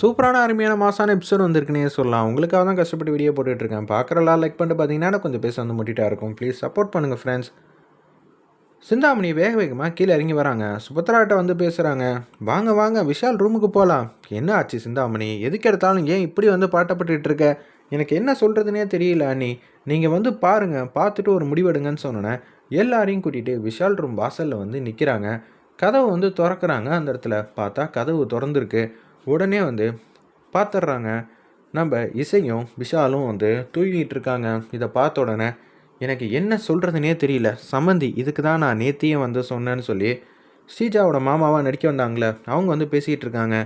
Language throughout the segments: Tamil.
சூப்பரான அருமையான மாசான எபிசோட் வந்திருக்குனே சொல்லலாம். உங்களுக்காக தான் கஷ்டப்பட்டு வீடியோ போட்டுட்ருக்கேன். பார்க்குறலாம் லைக் பண்ணிட்டு பார்த்தீங்கன்னா கொஞ்சம் பேச வந்து முட்டிட்டா இருக்கும். ப்ளீஸ் சப்போர்ட் பண்ணுங்கள் ஃப்ரெண்ட்ஸ் சிந்தாமணி வேக வேகமாக கீழே இறங்கி வராங்க. சுபத்ராட்ட வந்து பேசுகிறாங்க வாங்க வாங்க விஷால் ரூமுக்கு போகலாம் என்ன ஆச்சு சிந்தாமணி? எதுக்கு எடுத்தாலும் ஏன் இப்படி வந்து பாட்டப்பட்டுட்டு இருக்க? எனக்கு என்ன சொல்கிறதுனே தெரியல அண்ணி. நீங்கள் வந்து பாருங்கள் பார்த்துட்டு ஒரு முடிவெடுங்கன்னு சொன்னோன்னே எல்லாரையும் கூட்டிகிட்டு விஷால் ரூம் வாசலில் வந்து நிற்கிறாங்க கதவு வந்து திறக்கிறாங்க அந்த இடத்துல. பார்த்தா கதவு திறந்துருக்கு. உடனே வந்து பார்த்துட்றாங்க நம்ம இசையும் விஷாலும் வந்து தூங்கிட்டு இருக்காங்க இதை பார்த்த உடனே எனக்கு என்ன சொல்கிறதுனே தெரியல. சம்மந்தி இதுக்கு தான் நான் நேத்தியும் வந்து சொன்னேன்னு சொல்லி ஸ்ரீஜாவோட மாமாவாக நடிக்க வந்தாங்களே அவங்க வந்து பேசிகிட்டு இருக்காங்க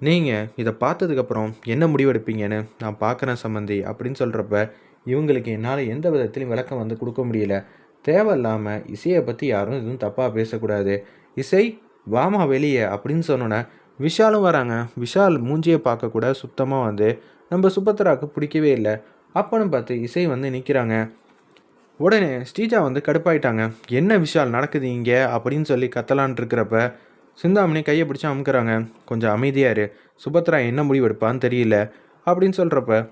நீங்கள் இதை பார்த்ததுக்கப்புறம் என்ன முடிவெடுப்பீங்கன்னு நான் பார்க்குறேன் சம்மந்தி அப்படின்னு சொல்கிறப்ப இவங்களுக்கு என்னால் எந்த விதத்திலையும் விளக்கம் வந்து கொடுக்க முடியல. தேவையில்லாமல் இசையை பற்றி யாரும் எதுவும் தப்பாக பேசக்கூடாது. இசை வாமா வெளியே அப்படின்னு சொன்னோன்னே விஷாலும் வராங்க. விஷால் மூஞ்சியை பார்க்கக்கூட சுத்தமாக வந்து நம்ம சுபத்ராவுக்கு பிடிக்கவே இல்லை. அப்பன்னு பார்த்து இசை வந்து நிற்கிறாங்க உடனே ஸ்ரீஜா வந்து கடுப்பாயிட்டாங்க. என்ன விஷால் நடக்குது இங்கே? அப்படின்னு சொல்லி கத்தலான் இருக்கிறப்ப சிந்தாமணி கையை பிடிச்சி அமுக்கிறாங்க. கொஞ்சம் அமைதியாக இரு. சுபத்ரா என்ன முடிவு எடுப்பான்னு தெரியல. அப்படின்னு சொல்கிறப்ப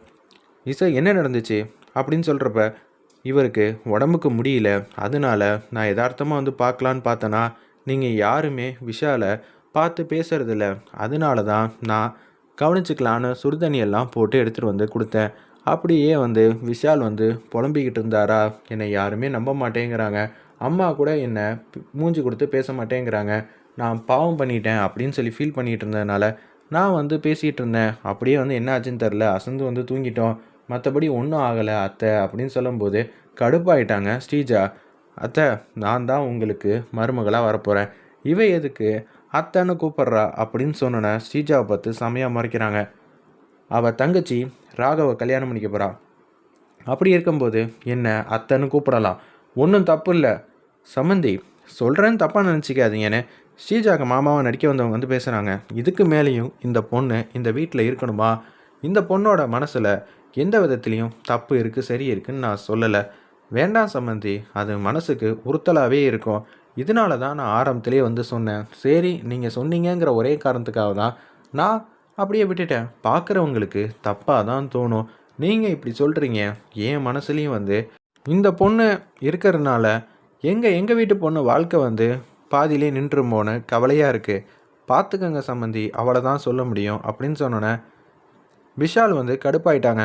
இசை என்ன நடந்துச்சு? அப்படின்னு சொல்கிறப்ப இவருக்கு உடம்புக்கு முடியல. அதனால நான் யதார்த்தமாக வந்து பார்க்கலான்னு பார்த்தேன்னா நீங்கள் யாருமே விஷாலை பார்த்து பேசுறதில்ல அதனால தான் நான் கவனிச்சுக்கலான்னு சுடுதண்ணியெல்லாம் போட்டு எடுத்துகிட்டு வந்து கொடுத்தேன். அப்படியே வந்து விஷால் வந்து புலம்பிக்கிட்டு இருந்தாரா? என்னை யாருமே நம்ப மாட்டேங்கிறாங்க. அம்மா கூட என்னை மூஞ்சி கொடுத்து பேச மாட்டேங்கிறாங்க. நான் பாவம் பண்ணிட்டேன் அப்படின்னு சொல்லி ஃபீல் பண்ணிகிட்டு இருந்ததுனால நான் வந்து பேசிகிட்டு இருந்தேன். அப்படியே வந்து என்ன ஆச்சுன்னு தெரில அசந்து வந்து தூங்கிட்டோம். மற்றபடி ஒன்றும் ஆகலை அத்தை அப்படின்னு சொல்லும்போது கடுப்பாயிட்டாங்க ஸ்ரீஜா. அத்தை நான் தான் உங்களுக்கு மருமகளாக வரப்போகிறேன் இவை எதுக்கு அத்தைன்னு கூப்பிட்றா அப்படின்னு சொன்னோன்னே ஸ்ரீஜாவை பார்த்து செமையாக மறைக்கிறாங்க. அவள் தங்கச்சி ராகவை கல்யாணம் பண்ணிக்க போகிறா அப்படி இருக்கும்போது என்ன அத்தைன்னு கூப்பிடலாம். ஒன்றும் தப்பு இல்லை. சம்மந்தி சொல்கிறேன்னு தப்பாக நினச்சிக்காதீங்கன்னு ஸ்ரீஜாக்கு மாமாவை நடிக்க வந்தவங்க வந்து பேசுகிறாங்க இதுக்கு மேலேயும் இந்த பொண்ணு இந்த வீட்டில் இருக்கணுமா? இந்த பொண்ணோட மனசில் எந்த விதத்துலேயும் தப்பு இருக்குது சரி இருக்குன்னு நான் சொல்லலை. வேண்டாம் சம்மந்தி அது மனசுக்கு உறுத்தலாகவே இருக்கும். இதனால தான் நான் ஆரம்பத்திலே வந்து சொன்னேன் சரி நீங்கள் சொன்னீங்கங்கிற ஒரே காரணத்துக்காக தான் நான் அப்படியே விட்டுட்டேன். பார்க்குறவங்களுக்கு தப்பாக தான் தோணும். நீங்கள் இப்படி சொல்கிறீங்க என் மனசுலேயும் வந்து இந்த பொண்ணு இருக்கிறதுனால எங்கள் எங்கள் வீட்டு பொண்ணு வாழ்க்கை வந்து பாதியிலே நின்றுமோன்னு கவலையாக இருக்குது பார்த்துக்கங்க சம்மந்தி அவளை தான் சொல்ல முடியும் அப்படின்னு சொன்னோன்னே விஷால் வந்து கடுப்பாயிட்டாங்க.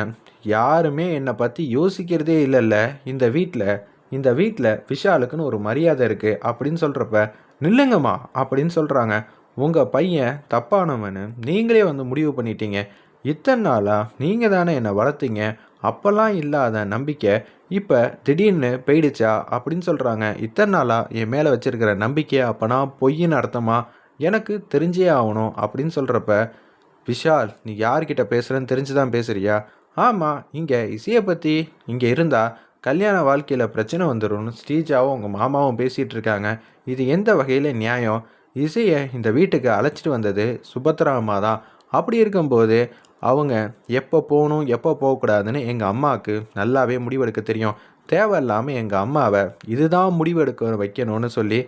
யாருமே என்னை பற்றி யோசிக்கிறதே இல்லைல்ல இந்த வீட்டில் இந்த வீட்டில் விஷாலுக்குன்னு ஒரு மரியாதை இருக்குது அப்படின்னு சொல்கிறப்ப நில்லுங்கம்மா அப்படின்னு சொல்கிறாங்க உங்கள் பையன் தப்பானவன்னு நீங்களே வந்து முடிவு பண்ணிட்டீங்க. இத்தனை நாளாக நீங்கள் தானே என்னை வளர்த்தீங்க. அப்போல்லாம் இல்லாத நம்பிக்கை இப்போ திடீர்னு போயிடுச்சா? அப்படின்னு சொல்கிறாங்க இத்தனை நாளாக என் மேலே வச்சுருக்கிற நம்பிக்கை அப்போனா பொய்ன்னு அர்த்தமா? எனக்கு தெரிஞ்சே ஆகணும் அப்படின்னு சொல்கிறப்ப விஷால் நீ யார்கிட்ட பேசுகிறேன்னு தெரிஞ்சு தான் பேசுகிறியா ஆமாம் இங்கே இசையை பற்றி இங்கே இருந்தால் கல்யாண வாழ்க்கையில் பிரச்சனை வந்துடும் ஸ்ரீஜாவும் உங்கள் மாமாவும் பேசிகிட்டு இருக்காங்க இது எந்த வகையில் நியாயம்? இசையை இந்த வீட்டுக்கு அழைச்சிட்டு வந்தது சுபத்ரா அம்மா தான் அப்படி இருக்கும்போது அவங்க எப்போ போகணும் எப்போ போகக்கூடாதுன்னு எங்கள் அம்மாவுக்கு நல்லாவே முடிவெடுக்க தெரியும். தேவையில்லாமல் எங்கள் அம்மாவை இதுதான் முடிவெடுக்க வைக்கணும்னு சொல்லி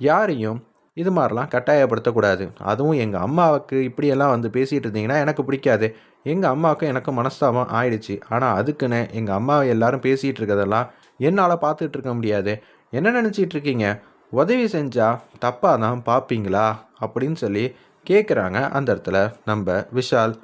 யாரையும் இது மாதிரிலாம் கட்டாயப்படுத்தக்கூடாது. அதுவும் எங்கள் அம்மாவுக்கு இப்படியெல்லாம் வந்து பேசிகிட்டு இருந்தீங்கன்னா எனக்கு பிடிக்காது. எங்கள் அம்மாவுக்கும் எனக்கும் மனஸ்தாபம் ஆயிடுச்சு. ஆனால் அதுக்குன்னு எங்கள் அம்மாவை எல்லாரும் பேசிகிட்டு இருக்கிறதெல்லாம் என்னால் பார்த்துட்டு இருக்க முடியாது. என்ன நினச்சிட்டு இருக்கீங்க? உதவி செஞ்சால் தப்பாக தான் பார்ப்பீங்களா? அப்படின்னு சொல்லி கேட்குறாங்க அந்த இடத்துல நம்ம விஷால்.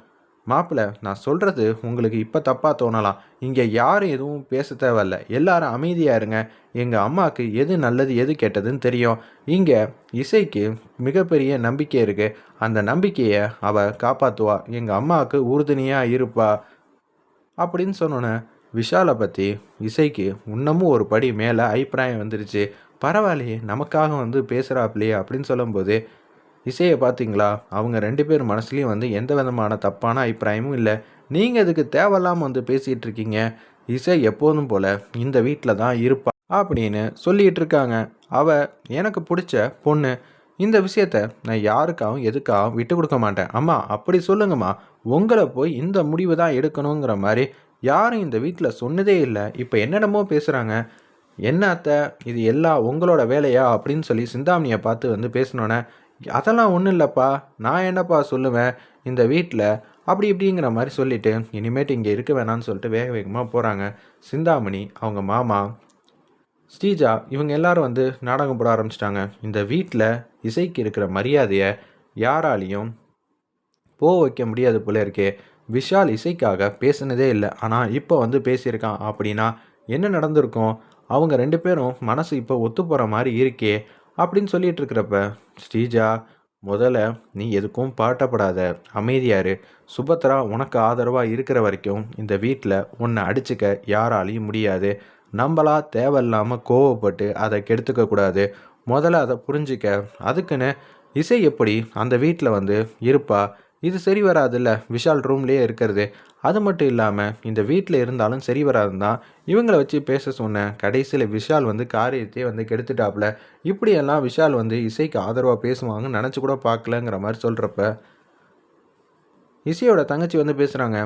மாப்பிள்ளை நான் சொல்கிறது உங்களுக்கு இப்போ தப்பாக தோணலாம். இங்கே யாரும் எதுவும் பேச தேவையில்ல. எல்லாரும் அமைதியாக இருங்க. எங்கள் அம்மாவுக்கு எது நல்லது எது கெட்டதுன்னு தெரியும். இங்கே இசைக்கு மிகப்பெரிய நம்பிக்கை இருக்குது அந்த நம்பிக்கையை அவள் காப்பாற்றுவா எங்கள் அம்மாவுக்கு உறுதுணையாக இருப்பா. அப்படின்னு சொன்னோன்னே விஷாலை பற்றி இசைக்கு இன்னமும் ஒரு படி மேலே அபிப்பிராயம் வந்துருச்சு. பரவாயில்லையே நமக்காக வந்து பேசுகிறாப்லையே அப்படின்னு சொல்லும்போது இசையை பார்த்தீங்களா? அவங்க ரெண்டு பேர் மனசுலேயும் வந்து எந்த விதமான தப்பான அபிப்பிராயமும் இல்லை. நீங்கள் இதுக்கு தேவையில்லாமல் வந்து பேசிகிட்டு இருக்கீங்க? இசை எப்போதும் போல் இந்த வீட்டில் தான் இருப்பா அப்படின்னு சொல்லிகிட்டு இருக்காங்க. அவள் எனக்கு பிடிச்ச பொண்ணு இந்த விஷயத்த நான் யாருக்காகவும் எதுக்காகவும் விட்டு கொடுக்க மாட்டேன். அம்மா அப்படி சொல்லுங்கம்மா. உங்களை போய் இந்த முடிவு தான் எடுக்கணுங்கிற மாதிரி யாரும் இந்த வீட்டில் சொன்னதே இல்லை. இப்போ என்னென்னமோ பேசுகிறாங்க என்ன அத்தை? இது எல்லாம் உங்களோட வேலையா? அப்படின்னு சொல்லி சிந்தாமணியை பார்த்து வந்து பேசினோன்னே அதெல்லாம் ஒன்றும் இல்லைப்பா. நான் என்னப்பா சொல்லுவேன்? இந்த வீட்டில் அப்படி இப்படிங்கிற மாதிரி சொல்லிட்டு இனிமேட்டு இங்கே இருக்க வேணாம்னு சொல்லிட்டு வேக வேகமாக போகிறாங்க சிந்தாமணி அவங்க மாமா ஸ்ரீஜா இவங்க எல்லாரும் வந்து நாடகம் போட ஆரம்பிச்சிட்டாங்க. இந்த வீட்டில் இசைக்கு இருக்கிற மரியாதையை யாராலையும் போக வைக்க முடியாது போல இருக்கே. விஷால் இசைக்காக பேசினதே இல்லை. ஆனால் இப்போ வந்து பேசியிருக்கான் அப்படின்னா என்ன நடந்திருக்கும்? அவங்க ரெண்டு பேரும் மனசு இப்போ ஒத்து போகிற மாதிரி இருக்கே. அப்படின்னு சொல்லிட்டு இருக்கிறப்ப ஸ்ரீஜா முதல்ல நீ எதுக்கும் பாட்டப்படாத அமைதியாரு சுபத்ரா உனக்கு ஆதரவாக இருக்கிற வரைக்கும் இந்த வீட்டில் உன்னை அடிச்சுக்க யாராலையும் முடியாது. நம்மளா தேவையில்லாமல் கோவப்பட்டு அதை கெடுத்துக்க கூடாது. முதல்ல அதை புரிஞ்சிக்க. அதுக்குன்னு இசை எப்படி அந்த வீட்டில் வந்து இருப்பா? இது சரி வராதுல்ல. விஷால் ரூம்லேயே இருக்கிறது. அது மட்டும் இல்லாமல் இந்த வீட்டில் இருந்தாலும் சரி வராதுன்னு தான் வச்சு பேச சொன்னேன் கடைசியில் விஷால் வந்து காரியத்தையே வந்து கெடுத்துட்டாப்புல இப்படியெல்லாம் விஷால் வந்து இசைக்கு ஆதரவாக பேசுவாங்கன்னு நினச்சி கூட பார்க்கலங்கிற மாதிரி சொல்கிறப்ப இசையோட தங்கச்சி வந்து பேசுகிறாங்க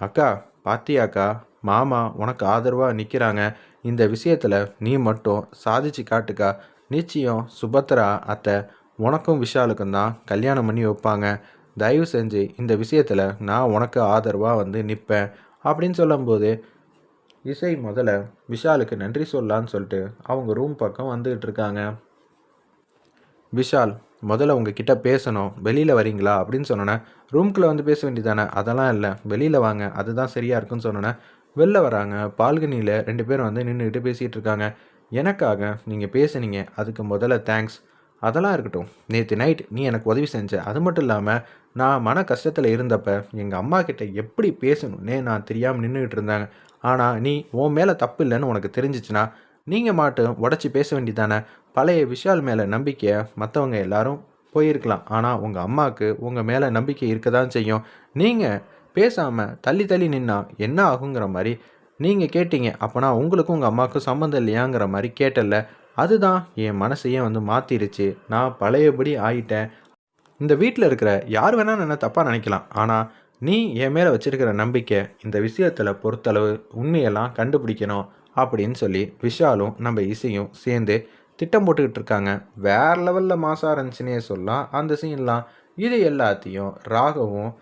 அக்கா பாத்தியாக்கா மாமா உனக்கு ஆதரவாக நிற்கிறாங்க இந்த விஷயத்தில் நீ மட்டும் சாதிச்சு காட்டுக்கா. நிச்சயம் சுபத்ரா அத்தை உனக்கும் விஷாலுக்கும் தான் கல்யாணம் பண்ணி வைப்பாங்க. தயவு செஞ்சு இந்த விஷயத்தில் நான் உனக்கு ஆதரவாக வந்து நிற்பேன் அப்படின்னு சொல்லும்போது இசை முதல்ல விஷாலுக்கு நன்றி சொல்லலான்னு சொல்லிட்டு அவங்க ரூம் பக்கம் வந்துக்கிட்டு இருக்காங்க. விஷால் முதல்ல உங்ககிட்ட பேசணும். வெளியில் வரீங்களா? அப்படின்னு சொன்னோன்னே ரூம்குள்ளே வந்து பேச வேண்டியதானே அதெல்லாம் இல்லை. வெளியில் வாங்க. அதுதான் சரியாக இருக்குன்னு சொன்னோன்னே வெளில வராங்க. பால்கனியில் ரெண்டு பேரும் வந்து நின்றுக்கிட்டு பேசிகிட்டு இருக்காங்க. எனக்காக நீங்கள் பேசுனீங்க. அதுக்கு முதல்ல தேங்க்ஸ் அதெல்லாம் இருக்கட்டும். நேற்று நைட் நீ எனக்கு உதவி செஞ்ச அது மட்டும் இல்லாமல் நான் மன கஷ்டத்தில் இருந்தப்ப எங்கள் அம்மா கிட்ட எப்படி பேசணும்னே நான் தெரியாமல் நின்றுக்கிட்டு இருந்தாங்க ஆனால் நீ உன் மேலே தப்பு இல்லைன்னு உனக்கு தெரிஞ்சிச்சுன்னா நீங்கள் மாட்டும் உடச்சி பேச வேண்டியதானே? பழைய விஷயால் மேலே நம்பிக்கையை மற்றவங்க எல்லாரும் போயிருக்கலாம். ஆனால் உங்கள் அம்மாவுக்கு உங்கள் மேலே நம்பிக்கை இருக்க தான் செய்யும். நீங்கள் பேசாமல் தள்ளி தள்ளி நின்னா என்ன ஆகுங்கிற மாதிரி நீங்கள் கேட்டீங்க. அப்போனா உங்களுக்கும் உங்கள் அம்மாவுக்கும் சம்மந்தம் இல்லையாங்கிற மாதிரி கேட்டல அதுதான் என் மனசையே வந்து மாற்றிருச்சு நான் பழையபடி ஆயிட்டேன். இந்த வீட்டில் இருக்கிற யார் வேணால் என்ன தப்பாக நினைக்கலாம். ஆனால் நீ என் மேலே வச்சிருக்கிற நம்பிக்கை இந்த விஷயத்தில் பொறுத்தளவு உண்மையெல்லாம் கண்டுபிடிக்கணும் அப்படின்னு சொல்லி விஷாலும் நம்ம இசையும் சேர்ந்து திட்டம் போட்டுக்கிட்டு இருக்காங்க. வேற லெவலில் மாசாக இருந்துச்சுன்னே சொல்லலாம். அந்த சீன்லாம் இது எல்லாத்தையும் ராகவும்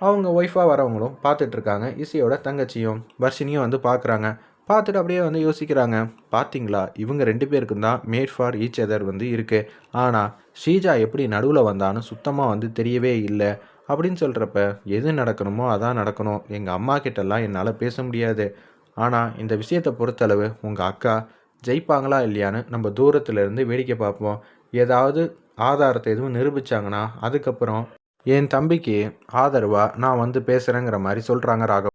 அவங்க ஒய்ஃபாக வரவங்களும் பார்த்துட்ருக்காங்க இசையோட தங்கச்சியும் வர்ஷினியும் வந்து பார்க்குறாங்க. பார்த்துட்டு அப்படியே வந்து யோசிக்கிறாங்க. பார்த்தீங்களா? இவங்க ரெண்டு பேருக்கும் தான் மேட் ஃபார் ஈச் அதர் வந்து இருக்குது ஆனால் ஷீஜா எப்படி நடுவில் வந்தான்னு சுத்தமாக வந்து தெரியவே இல்லை. அப்படின்னு சொல்கிறப்ப எது நடக்கணுமோ அதான் நடக்கணும். எங்கள் அம்மா கிட்டலாம் என்னால் பேச முடியாது. ஆனால் இந்த விஷயத்தை பொறுத்தளவு உங்கள் அக்கா ஜெயிப்பாங்களா இல்லையான்னு நம்ம தூரத்துலேருந்து வேடிக்கை பார்ப்போம். ஏதாவது ஆதாரத்தை எதுவும் நிரூபித்தாங்கன்னா அதுக்கப்புறம் என் தம்பிக்கு ஆதரவாக நான் வந்து பேசுகிறேங்கிற மாதிரி சொல்கிறாங்க ராகவ்.